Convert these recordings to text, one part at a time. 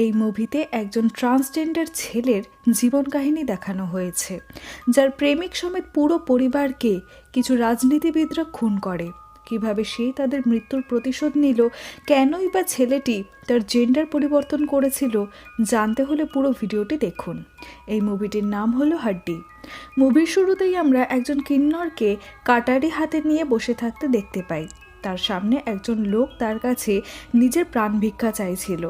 এই মুভিতে একজন ট্রান্সজেন্ডার ছেলের জীবন কাহিনী দেখানো হয়েছে, যার প্রেমিক সমেত পুরো পরিবারকে কিছু রাজনীতিবিদরা খুন করে। কীভাবে সেই তাদের মৃত্যুর প্রতিশোধ নিল, কেনই বা ছেলেটি তার জেন্ডার পরিবর্তন করেছিল, জানতে হলে পুরো ভিডিওটি দেখুন। এই মুভিটির নাম হলো হাড্ডি। মুভির শুরুতেই আমরা একজন কিন্নরকে কাটারি হাতে নিয়ে বসে থাকতে দেখতে পাই। তার সামনে একজন লোক তার কাছে নিজের প্রাণ ভিক্ষা চাইছিল।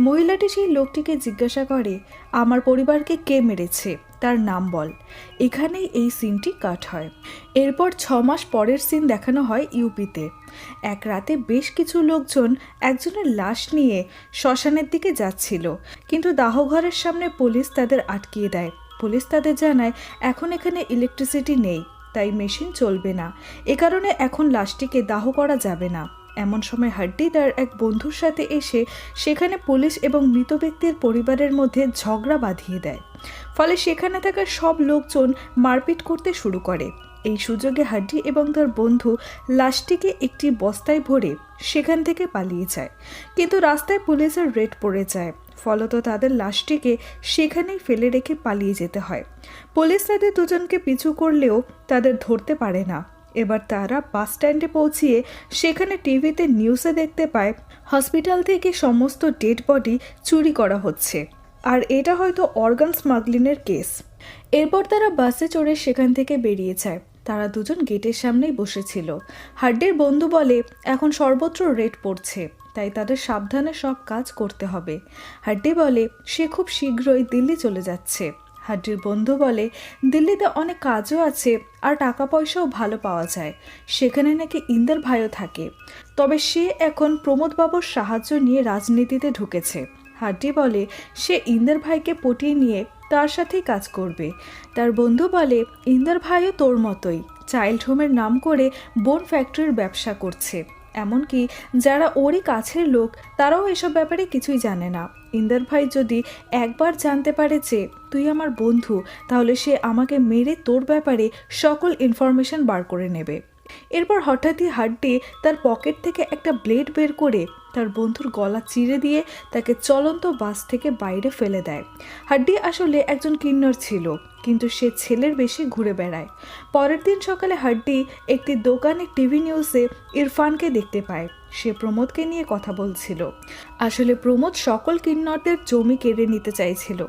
মহিলাটি সেই লোকটিকে জিজ্ঞাসা করে, আমার পরিবারকে কে মেরেছে? তার নাম বল। এখানেই এই সিনটি কাট হয়। এরপর ছ মাস পরের সিন দেখানো হয় ইউপিতে। এক রাতে বেশ কিছু লোকজন একজনের লাশ নিয়ে শ্মশানের দিকে যাচ্ছিল, কিন্তু দাহঘরের সামনে পুলিশ তাদের আটকিয়ে দেয়। পুলিশ তাদের জানায়, এখন এখানে ইলেকট্রিসিটি নেই, তাই মেশিন চলবে না। এ কারণে এখন লাশটিকে দাহ করা যাবে না। এমন সময় হাড্ডি তার এক বন্ধুর সাথে এসে সেখানে পুলিশ এবং মৃত ব্যক্তির পরিবারের মধ্যে ঝগড়া বাঁধিয়ে দেয়। ফলে সেখানে থাকা সব লোকজন মারপিট করতে শুরু করে। এই সুযোগে হাড্ডি এবং তার বন্ধু লাশটিকে একটি বস্তায় ভরে সেখান থেকে পালিয়ে যায়। কিন্তু রাস্তায় পুলিশের রেড পড়ে যায়। ফলত তাদের লাশটিকে সেখানেই ফেলে রেখে পালিয়ে যেতে হয়। পুলিশ তাদের দুজনকে পিছু করলেও তাদের ধরতে পারে না। এবার তারা বাস স্ট্যান্ডে পৌঁছিয়ে সেখানে টিভিতে নিউজে দেখতে পায় হসপিটাল থেকে সমস্ত ডেড বডি চুরি করা হচ্ছে। আর এটা হয়তো অর্গান স্মাগলিংয়ের কেস এরপর তারা বাসে চড়ে সেখান থেকে বেরিয়ে যায়। তারা দুজন গেটের সামনেই বসেছিল। হাড্ডির বন্ধু বলে, এখন সর্বত্র রেড পড়ছে, তাই তাদের সাবধানে সব কাজ করতে হবে। হাড্ডি বলে, সে খুব শীঘ্রই দিল্লি চলে যাচ্ছে। হাড্ডির বন্ধু বলে, দিল্লিতে অনেক কাজও আছে আর টাকা পয়সাও ভালো পাওয়া যায়। সেখানে নাকি ইন্দার ভাইও থাকে। তবে সে এখন প্রমোদবাবুর সাহায্য নিয়ে রাজনীতিতে ঢুকেছে। হাড্ডি বলে, সে ইন্দার ভাইকে পটিয়ে নিয়ে তার সাথেই কাজ করবে। তার বন্ধু বলে, ইন্দার ভাইও তোর মতোই। চাইল্ড হোমের নাম করে বোন ফ্যাক্টরির ব্যবসা করছে। এমনকি যারা ওরই কাছের লোক, তারাও এসব ব্যাপারে কিছুই জানে না। ইন্দার ভাই যদি একবার জানতে পারে যে তুই আমার বন্ধু, তাহলে সে আমাকে মেরে তোর ব্যাপারে সকল ইনফরমেশন বার করে নেবে। এরপর হঠাৎই হাড্ডি তার পকেট থেকে একটা ব্লেড বের করে তার বন্ধুর গলা চিরে দিয়ে তাকে চলন্ত বাস থেকে বাইরে ফেলে দেয়। হাড্ডি আসলে একজন কিন্নর ছিল। কিন্তু সে ছেলের বেশি ঘুরে বেড়ায়। পরের দিন সকালে হাড্ডি একটি দোকানে টিভি নিউজে ইরফানকে দেখতে পায়। সে প্রমোদকে নিয়ে কথা বলছিল। আসলে প্রমোদ সকল কিন্নরদের জমি কেড়ে নিতে চাইছিল।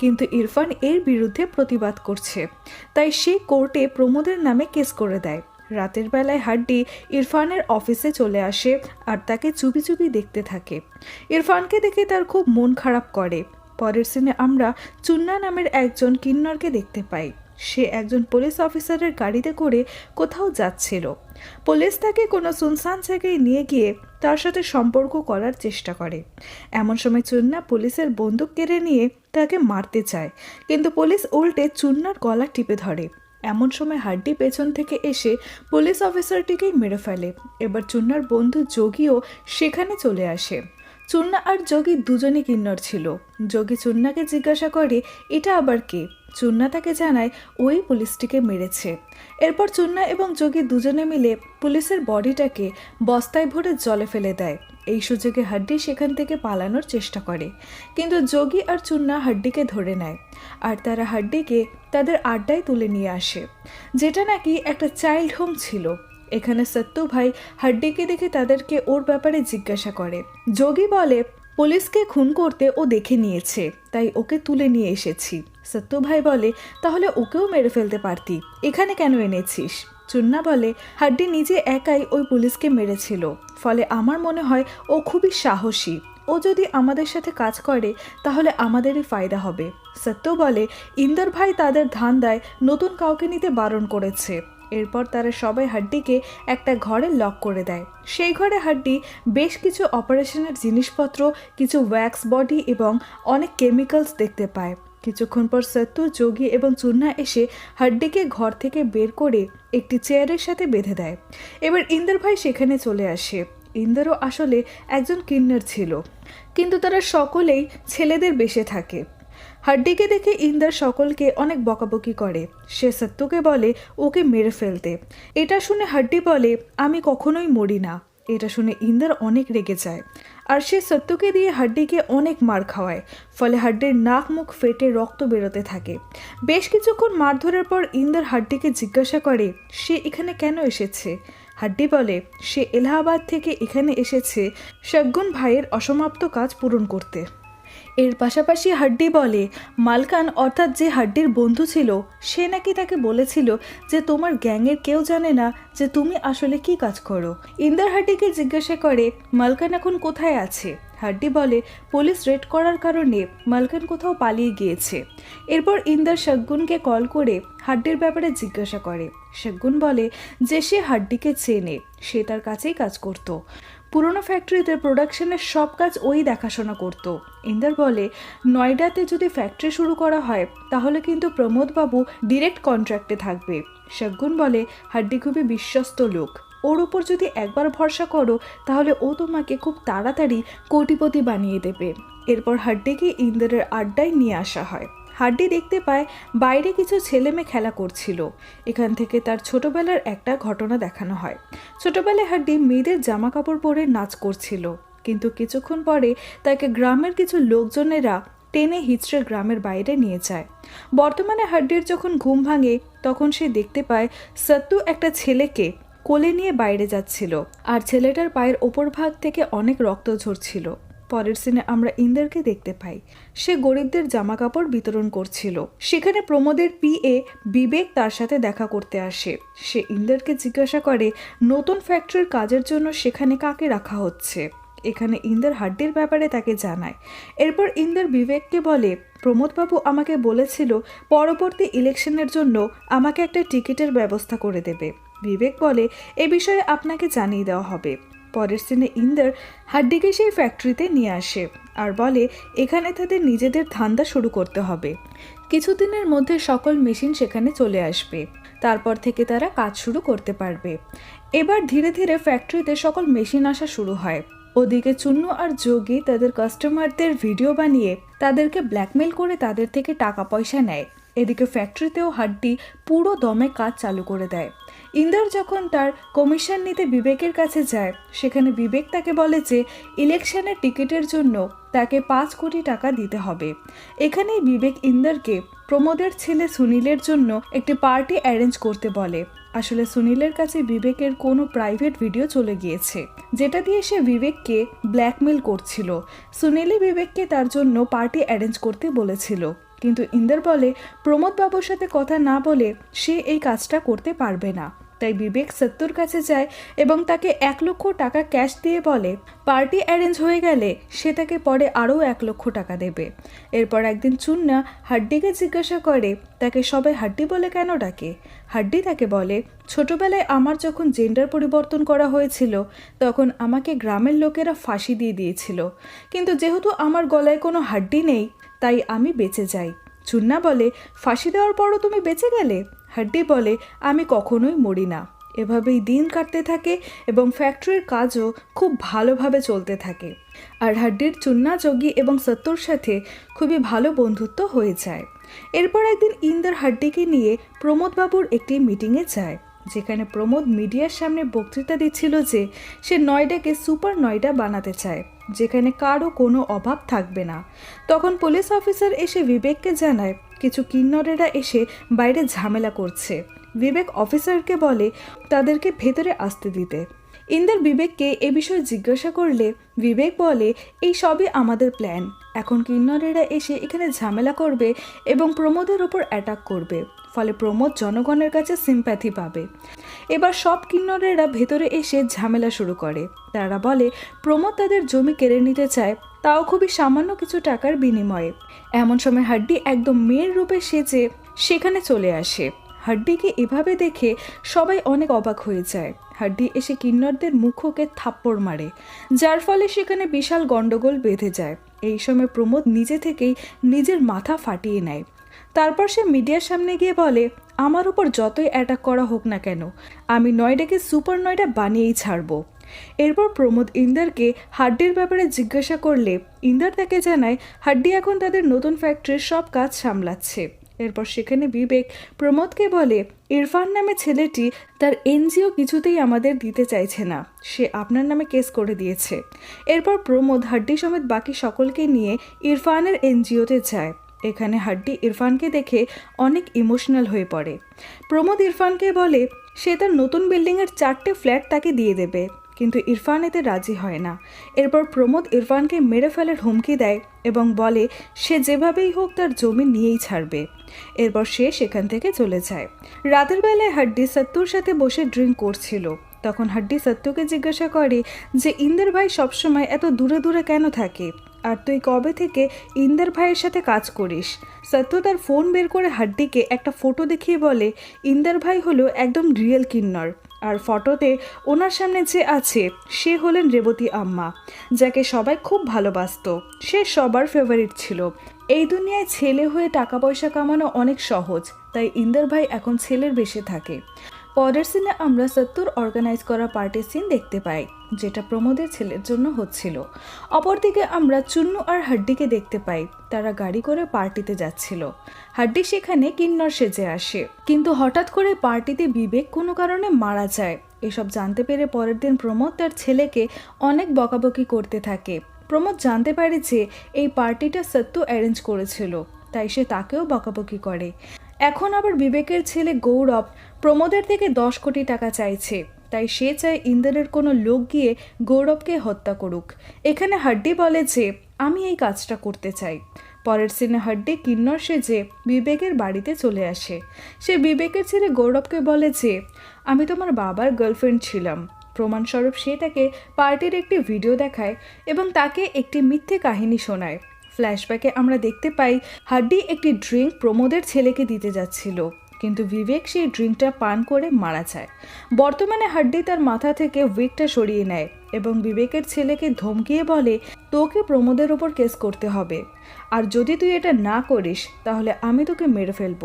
কিন্তু ইরফান এর বিরুদ্ধে প্রতিবাদ করছে। তাই সে কোর্টে প্রমোদের নামে কেস করে দেয়। রাতের বেলায় হাড্ডি ইরফানের অফিসে চলে আসে আর তাকে চুপি চুপি দেখতে থাকে। ইরফানকে দেখে তার খুব মন খারাপ করে। পরের সিনে আমরা চুন্না নামের একজন কিন্নরকে দেখতে পাই। সে একজন পুলিশ অফিসারের গাড়িতে করে কোথাও যাচ্ছিল। পুলিশ তাকে কোনো সুনসান জায়গায় নিয়ে গিয়ে তার সাথে সম্পর্ক করার চেষ্টা করে। এমন সময় চুন্না পুলিশের বন্দুক কেড়ে নিয়ে তাকে মারতে চায়। কিন্তু পুলিশ উল্টে চুন্নার গলা টিপে ধরে। এমন সময় হাড্ডি পেছন থেকে এসে পুলিশ অফিসারটিকেই মেরে ফেলে। এবার চুন্নার বন্ধু যোগীও সেখানে চলে আসে। চুন্না আর যোগী দুজনই কিন্নর ছিল। যোগী চুন্নাকে জিজ্ঞাসা করে, এটা আবার কে? চুন্না তাকে জানায়, ওই পুলিশটিকে মেরেছে। এরপর চুন্না এবং যোগী দুজনে মিলে পুলিশের বডিটাকে বস্তায় ভরে জলে ফেলে দেয়। এই সুযোগে হাড্ডি সেখান থেকে পালানোর চেষ্টা করে। কিন্তু যোগী আর চুন্না হাড্ডিকে ধরে নেয় আর তারা হাড্ডিকে তাদের আড্ডায় তুলে নিয়ে আসে, যেটা নাকি একটা চাইল্ড হোম ছিল। এখানে সত্য ভাই হাড্ডিকে দেখে তাদেরকে ওর ব্যাপারে জিজ্ঞাসা করে। যোগী বলে, পুলিশকে খুন করতে ও দেখে নিয়েছে, তাই ওকে তুলে নিয়ে এসেছি। সত্য ভাই বলে, তাহলে ওকেও মেরে ফেলতে পারতি, এখানে কেন এনেছিস? চুন্না বলে, হাড্ডি নিজে একাই ওই পুলিশকে মেরেছিল, ফলে আমার মনে হয় ও খুবই সাহসী। ও যদি আমাদের সাথে কাজ করে, তাহলে আমাদেরই ফায়দা হবে। সত্য বলে, ইন্দর ভাই তাদের ধান দেয় নতুন কাউকে নিতে বারণ করেছে। এরপর তারা সবাই হাড্ডিকে একটা ঘরে লক করে দেয়। সেই ঘরে হাড্ডি বেশ কিছু অপারেশনের জিনিসপত্র, কিছু ওয়্যাক্স বডি এবং অনেক কেমিক্যালস দেখতে পায়। কিছুক্ষণ পর সত্তু যোগী এবং চূর্ণা এসে হাড্ডিকে ঘর থেকে বের করে একটি চেয়ারের সাথে বেঁধে দেয়। এবার ইন্দর ভাই সেখানে চলে আসে। ইন্দরও আসলে একজন কিন্নর ছিল। কিন্তু তারা সকলেই ছেলেদের বেশে থাকে। হাড্ডিকে দেখে ইন্দার সকলকে অনেক বকাবকি করে। সে সত্যকে বলে, ওকে মেরে ফেলতে। এটা শুনে হাড্ডি বলে, আমি কখনোই মরি না। এটা শুনে ইন্দার অনেক রেগে যায়। আর সে সত্যকে দিয়ে হাড্ডিকে অনেক মার খাওয়ায়, ফলে হাড্ডির নাক মুখ ফেটে রক্ত বেরোতে থাকে। বেশ কিছুক্ষণ মারধরের পর ইন্দার হাড্ডিকে জিজ্ঞাসা করে, সে এখানে কেন এসেছে? হাড্ডি বলে, সে এলাহাবাদ থেকে এখানে এসেছে শগুন ভাইয়ের অসমাপ্ত কাজ পূরণ করতে। এর পাশাপাশি হাড্ডি বলে, মালকান অর্থাৎ যে হাড্ডির বন্ধু ছিল, সে নাকি তাকে বলেছিল যে তোমার গ্যাংয়ের কেউ জানে না যে তুমি আসলে কি কাজ করো। ইন্দার হাড্ডিকে জিজ্ঞাসা করে, মালকান এখন কোথায় আছে? হাড্ডি বলে, পুলিশ রেড করার কারণে মালকান কোথাও পালিয়ে গিয়েছে। এরপর ইন্দার শগুনকে কল করে হাড্ডির ব্যাপারে জিজ্ঞাসা করে। শগুন বলে, যে সে হাড্ডিকে চেনে, সে তার কাছেই কাজ করত। পুরনো ফ্যাক্টরিতে প্রোডাকশনের সব কাজ ওই দেখাশোনা করত। ইন্দার বলে, নয়ডাতে যদি ফ্যাক্টরি শুরু করা হয়, তাহলে কিন্তু প্রমোদবাবু ডিরেক্ট কন্ট্রাক্টে থাকবে। শগুন বলে, হাড্ডি খুবই বিশ্বস্ত লোক। ওর ওপর যদি একবার ভরসা করো, তাহলে ও তোমাকে খুব তাড়াতাড়ি কোটিপতি বানিয়ে দেবে। এরপর হাড্ডিকে ইন্দারের আড্ডায় নিয়ে আসা হয়। হাড্ডি দেখতে পায় বাইরে কিছু ছেলে মেয়ে খেলা করছিল। এখান থেকে তার ছোটবেলার একটা ঘটনা দেখানো হয়। ছোটবেলায় হাড্ডি মেয়েদের জামা কাপড় পরে নাচ করছিল। কিন্তু কিছুক্ষণ পরে তাকে গ্রামের কিছু লোকজনেরা টেনে হিচড়ে গ্রামের বাইরে নিয়ে যায়। বর্তমানে হাড্ডির যখন ঘুম ভাঙে, তখন সে দেখতে পায় সত্তু একটা ছেলেকে কোলে নিয়ে বাইরে যাচ্ছিল। আর ছেলেটার পায়ের ওপর ভাগ থেকে অনেক রক্ত ঝরছিল। পরের সিনে আমরা ইন্দারকে দেখতে পাই। সে গরিবদের জামা কাপড় বিতরণ করছিল। সেখানে প্রমোদের পিএ বিবেক তার সাথে দেখা করতে আসে। সে ইন্দারকে জিজ্ঞাসা করে, নতুন ফ্যাক্টরির কাজের জন্য সেখানে কাকে রাখা হচ্ছে? এখানে ইন্দার হাড্ডির ব্যাপারে তাকে জানায়। এরপর ইন্দার বিবেককে বলে, প্রমোদবাবু আমাকে বলেছিল, পরবর্তী ইলেকশনের জন্য আমাকে একটা টিকিটের ব্যবস্থা করে দেবে। বিবেক বলে, এ বিষয়ে আপনাকে জানিয়ে দেওয়া হবে। পরের সিনে ইন্দর হাড্ডিকে সেই ফ্যাক্টরিতে নিয়ে আসে আর বলে, এখানে তাদের নিজেদের ধান্দা শুরু করতে হবে। কিছুদিনের মধ্যে সকল মেশিন সেখানে চলে আসবে। তারপর থেকে তারা কাজ শুরু করতে পারবে। এবার ধীরে ধীরে ফ্যাক্টরিতে সকল মেশিন আসা শুরু হয়। ওদিকে চুন্নু আর যোগী তাদের কাস্টমারদের ভিডিও বানিয়ে তাদেরকে ব্ল্যাকমেল করে তাদের থেকে টাকা পয়সা নেয়। এদিকে ফ্যাক্টরিতেও হাড্ডি পুরো দমে কাজ চালু করে দেয়। ইন্দার যখন তার কমিশন নিতে বিবেকের কাছে যায়, সেখানে বিবেক তাকে বলে যে, ইলেকশনের টিকিটের জন্য তাকে পাঁচ কোটি টাকা দিতে হবে। এখানেই বিবেক ইন্দারকে প্রমোদের ছেলে সুনীলের জন্য একটি পার্টি অ্যারেঞ্জ করতে বলে। আসলে সুনীলের কাছে বিবেকের কোনো প্রাইভেট ভিডিও চলে গিয়েছে, যেটা দিয়ে সে বিবেককে ব্ল্যাকমেল করছিল। সুনীলই বিবেককে তার জন্য পার্টি অ্যারেঞ্জ করতে বলেছিল। কিন্তু ইন্দার বলে প্রমোদ বাবুর সাথে কথা না বলে সে এই কাজটা করতে পারবে না। তাই বিবেক সত্যর কাছে যায় এবং তাকে এক লক্ষ টাকা ক্যাশ দিয়ে বলে, পার্টি অ্যারেঞ্জ হয়ে গেলে সে তাকে পরে আরও এক লক্ষ টাকা দেবে। এরপর একদিন চুন্না হাড্ডিকে জিজ্ঞাসা করে, তাকে সবাই হাড্ডি বলে কেন ডাকে? হাড্ডি তাকে বলে, ছোটবেলায় আমার যখন জেন্ডার পরিবর্তন করা হয়েছিল, তখন আমাকে গ্রামের লোকেরা ফাঁসি দিয়ে দিয়েছিল। কিন্তু যেহেতু আমার গলায় কোনো হাড্ডি নেই তাই আমি বেঁচে যাই। চুন্না বলে, ফাঁসি দেওয়ার পরও তুমি বেঁচে গেলে? হাড্ডি বলে, আমি কখনোই মরি না। এভাবেই দিন কাটতে থাকে এবং ফ্যাক্টরির কাজও খুব ভালোভাবে চলতে থাকে। আর হাড্ডির চুন্না, যোগী এবং সত্তর সাথে খুবই ভালো বন্ধুত্ব হয়ে যায়। এরপর একদিন ইন্দার হাড্ডিকে নিয়ে প্রমোদবাবুর একটি মিটিংয়ে যায়। যেখানে প্রমোদ মিডিয়ার সামনে বক্তৃতা দিচ্ছিল যে সে নয়ডাকে সুপার নয়ডা বানাতে চায়, যেখানে কারও কোনো অভাব থাকবে না। তখন পুলিশ অফিসার এসে বিবেককে জানায়, কিছু কিন্নরেরা এসে বাইরে ঝামেলা করছে। বিবেক অফিসারকে বলে, তাদেরকে ভেতরে আসতে দিতে। ইন্দার বিবেককে এ বিষয়ে জিজ্ঞাসা করলে, বিবেক বলে, এই সবই আমাদের প্ল্যান। এখন কিন্নরেরা এসে এখানে ঝামেলা করবে এবং প্রমোদের ওপর অ্যাটাক করবে। ফলে প্রমোদ জনগণের কাছে সিম্প্যাথি পাবে। এবার সব কিন্নরেরা ভেতরে এসে ঝামেলা শুরু করে। তারা বলে, প্রমোদ তাদের জমি কেড়ে নিতে চায়, তাও খুবই সামান্য কিছু টাকার বিনিময়ে। এমন সময় হাড্ডি একদম মেয়ের রূপে সেজে সেখানে চলে আসে। হাড্ডিকে এভাবে দেখে সবাই অনেক অবাক হয়ে যায়। হাড্ডি এসে কিন্নরদের মুখকে থাপ্পড় মারে, যার ফলে সেখানে বিশাল গন্ডগোল বেঁধে যায়। এই সময় প্রমোদ নিজে থেকেই নিজের মাথা ফাটিয়ে নেয়। তারপর সে মিডিয়ার সামনে গিয়ে বলে, আমার উপর যতই অ্যাটাক করা হোক না কেন, আমি নয়ডাকে সুপার নয়ডা বানিয়েই ছাড়বো। এরপর প্রমোদ ইন্দারকে হাড্ডির ব্যাপারে জিজ্ঞাসা করলে, ইন্দার তাকে জানায়, হাড্ডি এখন তাদের নতুন ফ্যাক্টরির সব কাজ সামলাচ্ছে। এরপর সেখানে বিবেক প্রমোদকে বলে, ইরফান নামে ছেলেটি তার এনজিও কিছুতেই আমাদের দিতে চাইছে না। সে আপনার নামে কেস করে দিয়েছে। এরপর প্রমোদ হাড্ডি সমেত বাকি সকলকে নিয়ে ইরফানের এনজিওতে যায়। এখানে হাড্ডি ইরফানকে দেখে অনেক ইমোশনাল হয়ে পড়ে। প্রমোদ ইরফানকে বলে, সে তার নতুন বিল্ডিংয়ের চারটে ফ্ল্যাট তাকে দিয়ে দেবে, কিন্তু ইরফান এতে রাজি হয় না। এরপর প্রমোদ ইরফানকে মেরে ফেলার হুমকি দেয় এবং বলে, সে যেভাবেই হোক তার জমি নিয়েই ছাড়বে। এরপর সে সেখান থেকে চলে যায়। রাতের বেলায় হাড্ডি সত্তুর সাথে বসে ড্রিঙ্ক করছিল। তখন হাড্ডি সত্যকে জিজ্ঞাসা করে যে, ইন্দের ভাই সবসময় এত দূরে দূরে কেন থাকে? আর তুই কবে থেকে ইন্দের ভাইয়ের সাথে কাজ করিস? সত্য তার ফোন বের করে হাড্ডিকে একটা ফটো দেখিয়ে বলে, ইন্দের ভাই হলো একদম রিয়েল কিন্নর। আর ফটোতে ওনার সামনে যে আছে, সে হলেন রেবতী আম্মা, যাকে সবাই খুব ভালোবাসত। সে সবার ফেভারিট ছিল। এই দুনিয়ায় ছেলে হয়ে টাকা পয়সা কামানো অনেক সহজ, তাই ইন্দের ভাই এখন ছেলের বেশে থাকে। পরের সিনে আমরা সত্তর অর্গানাইজ করা পার্টির সিন দেখতে পাই, যেটা প্রমোদের ছেলের জন্য হচ্ছিল। অপরদিকে আমরা চুন্নু আর হাড্ডিকে দেখতে পাই, তারা গাড়ি করে পার্টিতে যাচ্ছিল। হাড্ডি সেখানে কিন্নর সেজে আসে, কিন্তু হঠাৎ করে পার্টিতে বিবেক কোনো কারণে মারা যায়। এসব জানতে পেরে পরের দিন প্রমোদ তার ছেলেকে অনেক বকাবকি করতে থাকে। প্রমোদ জানতে পারে যে এই পার্টিটা সত্য অ্যারেঞ্জ করেছিল, তাই সে তাকেও বকাবকি করে। এখন আবার বিবেকের ছেলে গৌরব প্রমোদের থেকে দশ কোটি টাকা চাইছে। তাই সে চায় ইন্দ্রের কোনো লোক গিয়ে গৌরবকে হত্যা করুক। এখানে হাড্ডি বলে যে, আমি এই কাজটা করতে চাই। পরের সিনে হাড্ডি কিন্নর সেজে বিবেকের বাড়িতে চলে আসে। সে বিবেকের ছেলে গৌরবকে বলে যে, আমি তোমার বাবার গার্লফ্রেন্ড ছিলাম। প্রমাণস্বরূপ সে তাকে পার্টির একটি ভিডিও দেখায় এবং তাকে একটি মিথ্যে কাহিনী শোনায়। ফ্ল্যাশব্যাকে আমরা দেখতে পাই, হাড্ডি একটি ড্রিঙ্ক প্রমোদের ছেলেকে দিতে যাচ্ছিল। কিন্তু বিবেক সেই ড্রিঙ্কটা পান করে মারা যায়। বর্তমানে হাড্ডি তার মাথা থেকে উইকটা সরিয়ে নেয় এবং বিবেকের ছেলেকে ধমকিয়ে বলে, তোকে প্রমোদের ওপর কেস করতে হবে। আর যদি তুই এটা না করিস, তাহলে আমি তোকে মেরে ফেলব।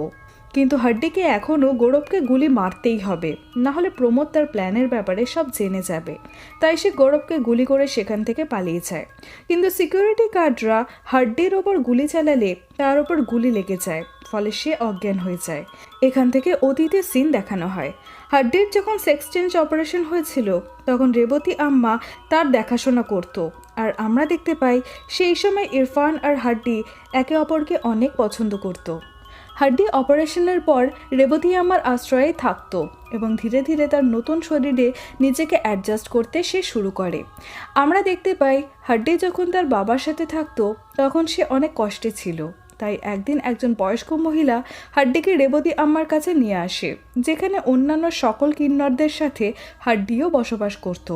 কিন্তু হাড্ডিকে এখনও গৌরবকে গুলি মারতেই হবে। না হলে প্রমোদ তার প্ল্যানের ব্যাপারে সব জেনে যাবে। তাই সে গৌরবকে গুলি করে সেখান থেকে পালিয়ে যায়। কিন্তু সিকিউরিটি গার্ডরা হাড্ডির ওপর গুলি চালালে তার ওপর গুলি লেগে যায়, ফলে সে অজ্ঞান হয়ে যায়। এখান থেকে অতীতের সিন দেখানো হয়। হাড্ডির যখন সেক্স চেঞ্জ অপারেশন হয়েছিল, তখন রেবতী আম্মা তার দেখাশোনা করত। আর আমরা দেখতে পাই, সেই সময় ইরফান আর হাড্ডি একে অপরকে অনেক পছন্দ করতো। হাড্ডি অপারেশনের পর রেবতী আমার আশ্রয়ে থাকতো এবং ধীরে ধীরে তার নতুন শরীরে নিজেকে অ্যাডজাস্ট করতে সে শুরু করে। আমরা দেখতে পাই হাড্ডি যখন তার বাবার সাথে থাকতো, তখন সে অনেক কষ্টে ছিল। তাই একদিন একজন বয়স্ক মহিলা হাড্ডিকে রেবতী আম্মার কাছে নিয়ে আসে, যেখানে অন্যান্য সকল কিন্নরদের সাথে হাড্ডিও বসবাস করত।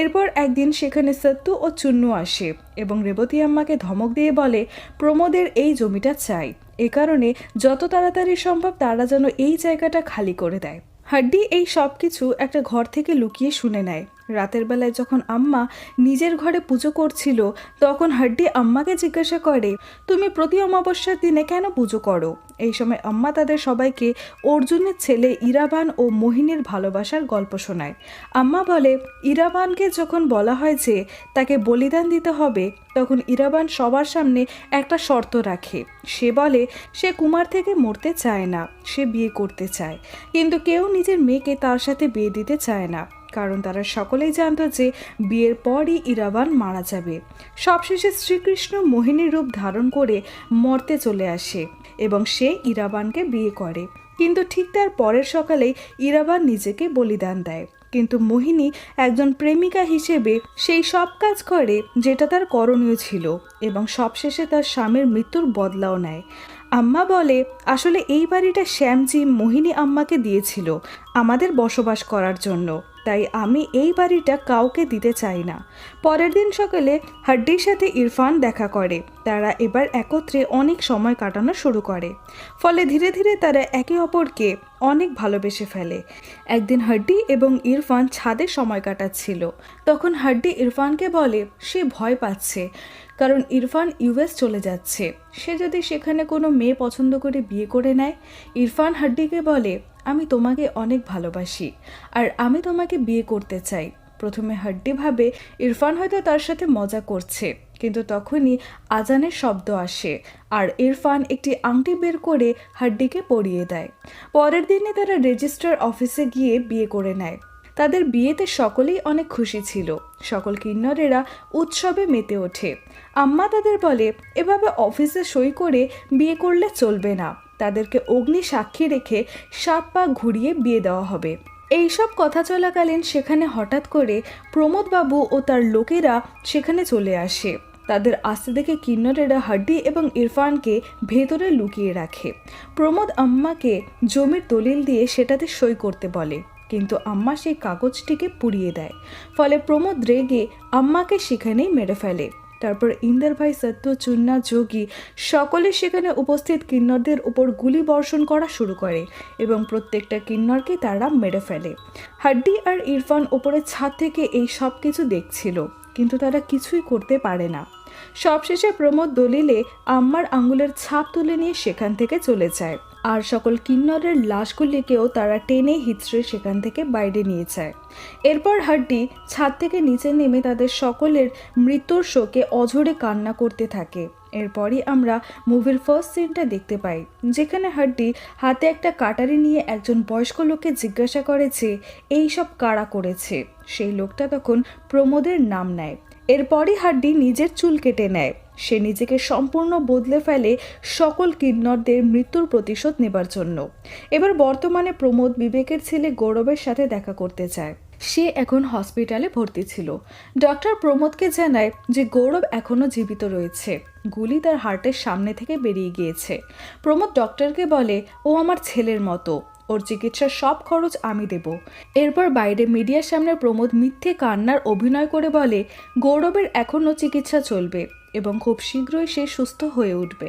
এরপর একদিন সেখানে সত্তু ও চুন্নু আসে এবং রেবতী আম্মাকে ধমক দিয়ে বলে, প্রমোদের এই জমিটা চাই। এ কারণে যত তাড়াতাড়ি সম্ভব তারা যেন এই জায়গাটা খালি করে দেয়। হাড্ডি এই সব কিছু একটা ঘর থেকে লুকিয়ে শুনে নেয়। রাতের বেলায় যখন আম্মা নিজের ঘরে পুজো করছিল, তখন হাড্ডি আম্মাকে জিজ্ঞাসা করে, তুমি প্রতি অমাবস্যার দিনে কেন পুজো করো? এই সময় আম্মা তাদের সবাইকে অর্জুনের ছেলে ইরাবান ও মোহিনীর ভালোবাসার গল্প শোনায়। আম্মা বলে, ইরাবানকে যখন বলা হয় যে তাকে বলিদান দিতে হবে, তখন ইরাবান সবার সামনে একটা শর্ত রাখে। সে বলে, সে কুমার থেকে মরতে চায় না, সে বিয়ে করতে চায়। কিন্তু কেউ নিজের মেয়েকে তার সাথে বিয়ে দিতে চায় না। কারণ তারা সকলেই জানতো যে বিয়ের পরই ইরাবান মারা যাবে। সবশেষে শ্রীকৃষ্ণ মোহিনীর রূপ ধারণ করে মর্তে চলে আসে এবং সে ইরাবানকে বিয়ে করে। কিন্তু ঠিক তার পরের সকালেই ইরাবান নিজেকে বলিদান দেয়। কিন্তু মোহিনী একজন প্রেমিকা হিসেবে সেই সব কাজ করে যেটা তার করণীয় ছিল এবং সবশেষে তার স্বামীর মৃত্যুর বদলাও নেয়। আম্মা বলে, আসলে এই বাড়িটা শ্যামজি মোহিনী আম্মাকে দিয়েছিল আমাদের বসবাস করার জন্য। তাই আমি এই বাড়িটা কাউকে দিতে চাই না। পরের দিন সকালে হাড্ডির সাথে ইরফান দেখা করে। তারা এবার একত্রে অনেক সময় কাটানো শুরু করে। ফলে ধীরে ধীরে তারা একে অপরকে অনেক ভালোবেসে ফেলে। একদিন হাড্ডি এবং ইরফান ছাদে সময় কাটাচ্ছিল। তখন হাড্ডি ইরফানকে বলে, সে ভয় পাচ্ছে। কারণ ইরফান ইউএস চলে যাচ্ছে। সে যদি সেখানে কোনো মেয়ে পছন্দ করে বিয়ে করে নেয়, ইরফান হাড্ডিকে বলে, আমি তোমাকে অনেক ভালোবাসি আর আমি তোমাকে বিয়ে করতে চাই। প্রথমে হাড্ডি ভাবে, ইরফান হয়তো তার সাথে মজা করছে, কিন্তু তখনই আজানের শব্দ আসে আর ইরফান একটি আংটি বের করে হাড্ডিকে পরিয়ে দেয়। পরের দিনে তারা রেজিস্ট্রার অফিসে গিয়ে বিয়ে করে নেয়। তাদের বিয়েতে সকলেই অনেক খুশি ছিল। সকল কিন্নরেরা উৎসবে মেতে ওঠে। আম্মা তাদের বলে, এভাবে অফিসে সই করে বিয়ে করলে চলবে না। তাদেরকে অগ্নি সাক্ষী রেখে সাত পা ঘুরিয়ে বিয়ে দেওয়া হবে। এইসব কথা চলাকালীন সেখানে হঠাৎ করে প্রমোদবাবু ও তার লোকেরা সেখানে চলে আসে। তাদের আসতে দেখে কিন্নরেরা হাড্ডি এবং ইরফানকে ভেতরে লুকিয়ে রাখে। প্রমোদ আম্মাকে জমির দলিল দিয়ে সেটাতে সই করতে বলে। কিন্তু আম্মা সেই কাগজটিকে পুড়িয়ে দেয়। ফলে প্রমোদ রেগে আম্মাকে সেখানেই মেরে ফেলে। তারপর ইন্দার ভাই সত্য, চুন্না, যোগী সকলে সেখানে উপস্থিত কিন্নরদের উপর গুলি বর্ষণ করা শুরু করে এবং প্রত্যেকটা কিন্নরকে তারা মেরে ফেলে। হাড্ডি আর ইরফান ওপরে ছাদ থেকে এই সব কিছু দেখছিল, কিন্তু তারা কিছুই করতে পারে না। সবশেষে প্রমোদ দলিলে আম্মার আঙ্গুলের ছাপ তুলে নিয়ে সেখান থেকে চলে যায়। আর সকল কিন্নরের লাশগুলিকেও তারা টেনে হিচড়ে সেখান থেকে বাইরে নিয়ে যায়। এরপর হাড্ডি ছাদ থেকে নিচে নেমে তাদের সকলের মৃত্যুর শোকে অঝরে কান্না করতে থাকে। এরপরই আমরা মুভির ফার্স্ট সিনটা দেখতে পাই, যেখানে হাড্ডি হাতে একটা কাটারি নিয়ে একজন বয়স্ক লোককে জিজ্ঞাসা করে যে, এই সব কারা করেছে? সেই লোকটা তখন প্রমোদের নাম নেয়। এরপরই হাড্ডি নিজের চুল কেটে নেয়। সে নিজেকে সম্পূর্ণ বদলে ফেলে সকল কিন্নরদের মৃত্যুর প্রতিশোধ নেবার জন্য। এবার বর্তমানে প্রমোদ বিবেকের ছেলে গৌরবের সাথে দেখা করতে চায়। সে এখন হসপিটালে ভর্তি ছিল। ডক্টর প্রমোদকে জানায় যে গৌরব এখনও জীবিত রয়েছে। গুলি তার হার্টের সামনে থেকে বেরিয়ে গিয়েছে। প্রমোদ ডক্টরকে বলে, ও আমার ছেলের মতো। ওর চিকিৎসার সব খরচ আমি দেব। এরপর বাইরে মিডিয়ার সামনে প্রমোদ মিথ্যে কান্নার অভিনয় করে বলে, গৌরবের এখনও চিকিৎসা চলবে। এবং খুব শীঘ্রই সে সুস্থ হয়ে উঠবে।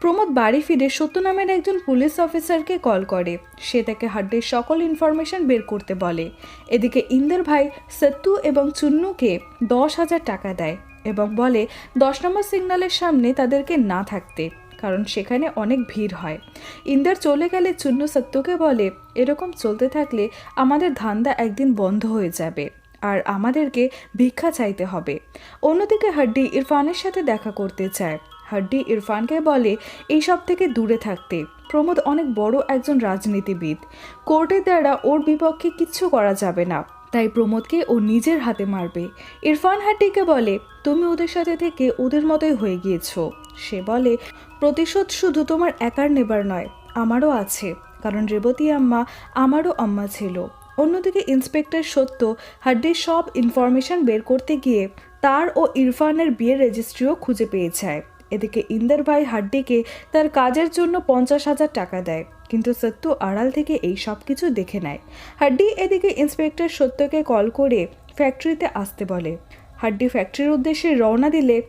প্রমোদ বাড়ি ফিরে সত্য নামের একজন পুলিশ অফিসারকে কল করে। সে তাকে হাড্ডির সকল ইনফরমেশন বের করতে বলে। এদিকে ইন্দের ভাই সত্তু এবং চুন্নুকে দশ হাজার টাকা দেয় এবং বলে, দশ নম্বর সিগন্যালের সামনে তাদেরকে না থাকতে, কারণ সেখানে অনেক ভিড় হয়। ইন্দার চলে গেলে চুন্নু সত্যকে বলে, এরকম চলতে থাকলে আমাদের ধান্দা একদিন বন্ধ হয়ে যাবে। আর আমাদেরকে ভিক্ষা চাইতে হবে। অন্যদিকে হাড্ডি ইরফানের সাথে দেখা করতে চায়। হাড্ডি ইরফানকে বলে, এই সব থেকে দূরে থাকতে। প্রমোদ অনেক বড় একজন রাজনীতিবিদ। কোর্টের দ্বারা ওর বিপক্ষে কিচ্ছু করা যাবে না। তাই প্রমোদকে ও নিজের হাতে মারবে। ইরফান হাড্ডিকে বলে, তুমি ওদের সাথে থেকে ওদের মতোই হয়ে গিয়েছো। সে বলে, প্রতিশোধ শুধু তোমার একার নেবার নয়, আমারও আছে। কারণ রেবতী আম্মা আমারও আম্মা ছিল। অন্যদিকে ইন্সপেক্টর সত্য হাড্ডির সব ইনফরমেশন বের করতে গিয়ে তার ও ইরফানের বিয়ের রেজিস্ট্রিও খুঁজে পেয়ে যায় এদিকে ইন্দার ভাই হাড্ডিকে তার কাজের জন্য পঞ্চাশ হাজার টাকা দেয়, কিন্তু সত্য আড়াল থেকে এই সব কিছু দেখে নেয়। হাড্ডি এদিকে ইন্সপেক্টর সত্যকে কল করে ফ্যাক্টরিতে আসতে বলে। হাড্ডি ফ্যাক্টরির উদ্দেশ্যে রওনা দিলে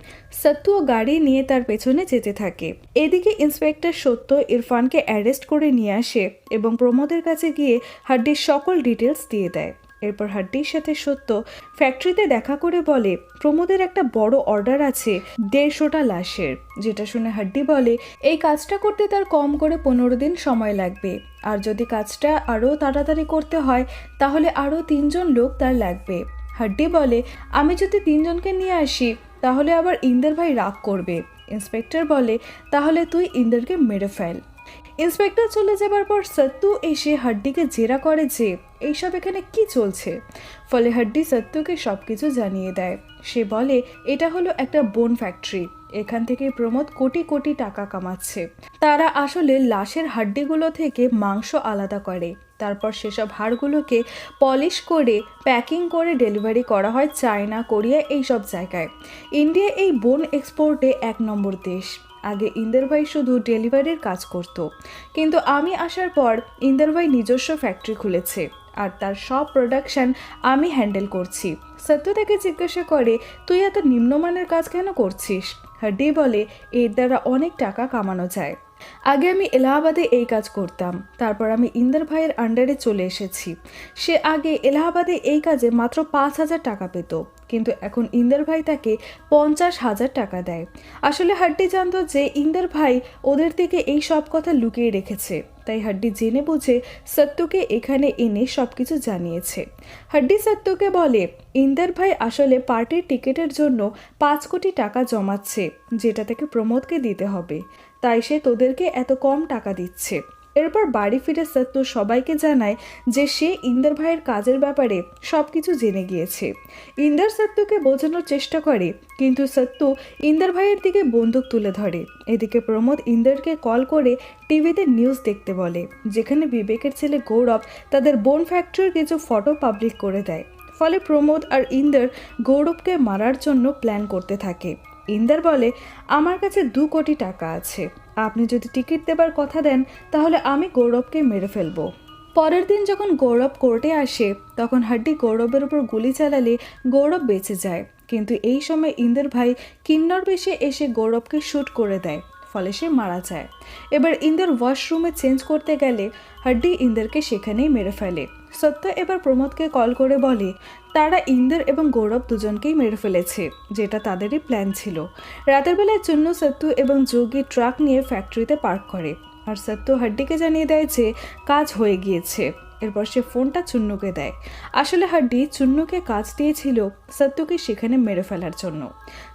সত্যও গাড়ি নিয়ে তার পেছনে যেতে থাকে। এদিকে ইন্সপেক্টর সত্য ইরফানকে অ্যারেস্ট করে নিয়ে আসে এবং প্রমোদের কাছে গিয়ে হাড্ডির সকল ডিটেলস দিয়ে দেয়। এরপর হাড্ডির সাথে সত্য ফ্যাক্টরিতে দেখা করে বলে, প্রমোদের একটা বড় অর্ডার আছে দেড়শোটা লাশের। যেটা শুনে হাড্ডি বলে, এই কাজটা করতে তার কম করে পনেরো দিন সময় লাগবে। আর যদি কাজটা আরও তাড়াতাড়ি করতে হয়, তাহলে আরও তিনজন লোক তার লাগবে। হাড্ডি বলে, আমি যদি তিনজনকে নিয়ে আসি, তাহলে আবার ইন্দের ভাই রাগ করবে। ইন্সপেক্টর বলে, তাহলে তুই ইন্দেরকে মেরে ফেল। ইন্সপেক্টর চলে যাবার পর সত্তু এসে হাড্ডিকে জেরা করে যে, এইসব এখানে কি চলছে? ফলে হাড্ডি সত্যুকে সব কিছু জানিয়ে দেয়। সে বলে, এটা হলো একটা বোন ফ্যাক্টরি। এখান থেকে প্রমোদ কোটি কোটি টাকা কামাচ্ছে। তারা আসলে লাশের হাড্ডিগুলো থেকে মাংস আলাদা করে। তারপর সেসব হাড়গুলোকে পলিশ করে, প্যাকিং করে ডেলিভারি করা হয় চায়না, কোরিয়া এইসব জায়গায়। ইন্ডিয়া এই বোন এক্সপোর্টে এক নম্বর দেশ। আগে ইন্দের ভাই শুধু ডেলিভারির কাজ করত। কিন্তু আমি আসার পর ইন্দের ভাই নিজস্ব ফ্যাক্টরি খুলেছে। আর তার সব প্রোডাকশন আমি হ্যান্ডেল করছি। সত্য তাকে জিজ্ঞাসা করে, তুই এত নিম্নমানের কাজ কেন করছিস? হাড্ডি বলে এর দ্বারা অনেক টাকা কামানো যায়। আগে আমি এলাহাবাদে এই কাজ করতাম। তারপর আমি ইন্দার ভাইয়ের আন্ডারে চলে এসেছি। সে আগে এলাহাবাদে এই কাজে মাত্র পাঁচ হাজার টাকা পেত। কিন্তু এখন ইন্দার ভাই তাকে পঞ্চাশ হাজার টাকা দেয়। আসলে হাড্ডি জানতো যে ইন্দার ভাই ওদের থেকে এই সব কথা লুকিয়ে রেখেছে। তাই হাড্ডি জেনে বুঝে সত্যকে এখানে এনে সব কিছু জানিয়েছে। হাড্ডি সত্যকে বলে, ইন্দার ভাই আসলে পার্টির টিকিটের জন্য পাঁচ কোটি টাকা জমাচ্ছে, যেটা তাকে প্রমোদকে দিতে হবে। তাই সে তোদেরকে এত কম টাকা দিচ্ছে। এরপর বাড়ি ফিরে সত্য সবাইকে জানায় যে সে ইন্দার ভাইয়ের কাজের ব্যাপারে সব কিছু জেনে গিয়েছে। ইন্দার সত্যকে বোঝানোর চেষ্টা করে, কিন্তু সত্য ইন্দার ভাইয়ের দিকে বন্দুক তুলে ধরে। এদিকে প্রমোদ ইন্দারকে কল করে টিভিতে নিউজ দেখতে বলে, যেখানে বিবেকের ছেলে গৌরব তাদের বোন ফ্যাক্টরির কিছু ফটো পাবলিক করে দেয়। ফলে প্রমোদ আর ইন্দার গৌরবকে মারার জন্য প্ল্যান করতে থাকে। ইন্দার বলে, আমার কাছে দু কোটি টাকা আছে। আপনি যদি টিকিট দেবার কথা দেন, তাহলে আমি গৌরবকে মেরে ফেলব। পরের দিন যখন গৌরব কোর্টে আসে, তখন হাড্ডি গৌরবের উপর গুলি চালালে গৌরব বেঁচে যায়। কিন্তু এই সময় ইন্দের ভাই কিন্নর বেশে এসে গৌরবকে শ্যুট করে দেয়, ফলে সে মারা যায়। এবার ইন্দের ওয়াশরুমে চেঞ্জ করতে গেলে হাড্ডি ইন্দেরকে সেখানেই মেরে ফেলে। সত্য এবার প্রমোদকে কল করে বলে, তারা ইন্দের এবং গৌরব দুজনকেই মেরে ফেলেছে, যেটা তাদেরই প্ল্যান ছিল। রাতের বেলায় চুন্নু, সত্তু এবং যোগী ট্রাক নিয়ে ফ্যাক্টরিতে পার্ক করে। আর সত্তু হাড্ডিকে জানিয়ে দেয় যে, কাজ হয়ে গিয়েছে। এরপর সে ফোনটা চুন্নুকে দেয়। আসলে হাড্ডি চুন্নুকে কাজ দিয়েছিল সত্যকে সেখানে মেরে ফেলার জন্য।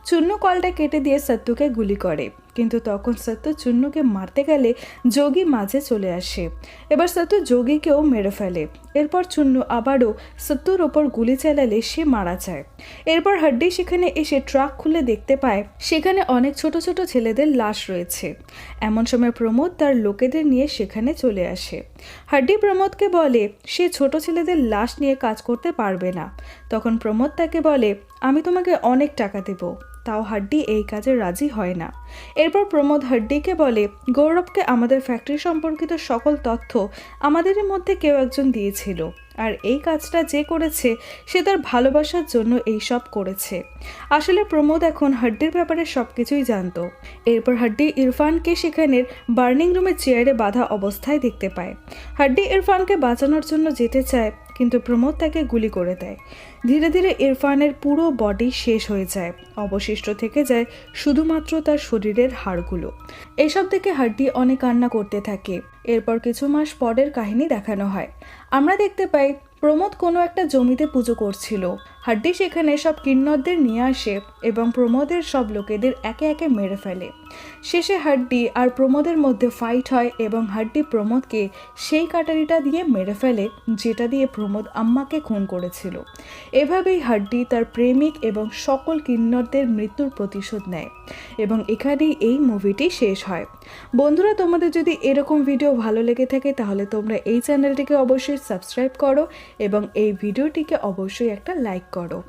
চুন্নু কলটা কেটে দিয়ে সত্যকে গুলি করে। কিন্তু তখন সত্য চুন্নুকে মারতে গেলে যোগী মাঝে চলে আসে। এবার সত্য যোগীকেও মেরে ফেলে। এরপর চুন্নু আবারও সত্যর ওপর গুলি চালালে সে মারা যায়। এরপর হাড্ডি সেখানে এসে ট্রাক খুলে দেখতে পায়, সেখানে অনেক ছোট ছোট ছেলেদের লাশ রয়েছে। এমন সময় প্রমোদ তার লোকেদের নিয়ে সেখানে চলে আসে। হাড্ডি প্রমোদকে বলে, সে ছোট ছেলেদের লাশ নিয়ে কাজ করতে পারবে না। তখন প্রমোদ তাকে বলে, আমি তোমাকে অনেক টাকা দেবো। তাও হাড্ডি এই কাজে রাজি হয় না। এরপর প্রমোদ হাড্ডিকে বলে, গৌরবকে আমাদের ফ্যাক্টরি সম্পর্কিত সকল তথ্য আমাদের মধ্যে কেউ একজন দিয়েছিল। আর এই কাজটা যে করেছে, সে তার ভালোবাসার জন্য এই সব করেছে। আসলে প্রমোদ এখন হাড্ডির ব্যাপারে সব কিছুই জানতো। এরপর হাড্ডি ইরফানকে সেখানের বার্নিং রুমে চেয়ারে বাঁধা অবস্থায় দেখতে পায়। হাড্ডি ইরফানকে বাঁচানোর জন্য যেতে চায়, কিন্তু প্রমোদ তাকে গুলি করে দেয়। ধীরে ধীরে ইরফানের পুরো বডি শেষ হয়ে যায়। অবশিষ্ট থেকে যায় শুধুমাত্র তার শরীরের হাড়গুলো। এসব দেখে হাড্ডি অনেক কান্না করতে থাকে। এরপর কিছু মাস পরের কাহিনী দেখানো হয়। আমরা দেখতে পাই, প্রমোদ কোনো একটা জমিতে পুজো করছিল। হাড্ডি সেখানে সব কিন্নরদের নিয়ে আসে এবং প্রমোদের সব লোকেদের একে একে মেরে ফেলে। শেষে হাড্ডি আর প্রমোদের মধ্যে ফাইট হয় এবং হাড্ডি প্রমোদকে সেই কাটারিটা দিয়ে মেরে ফেলে, যেটা দিয়ে প্রমোদ আম্মাকে খুন করেছিল। এভাবেই হাড্ডি তার প্রেমিক এবং সকল কিন্নরদের মৃত্যুর প্রতিশোধ নেয়। এবং এখানেই এই মুভিটি শেষ হয়। বন্ধুরা, তোমাদের যদি এরকম ভিডিও ভালো লেগে থাকে, তাহলে তোমরা এই চ্যানেলটিকে অবশ্যই সাবস্ক্রাইব করো এবং এই ভিডিওটিকে অবশ্যই একটা লাইক করো।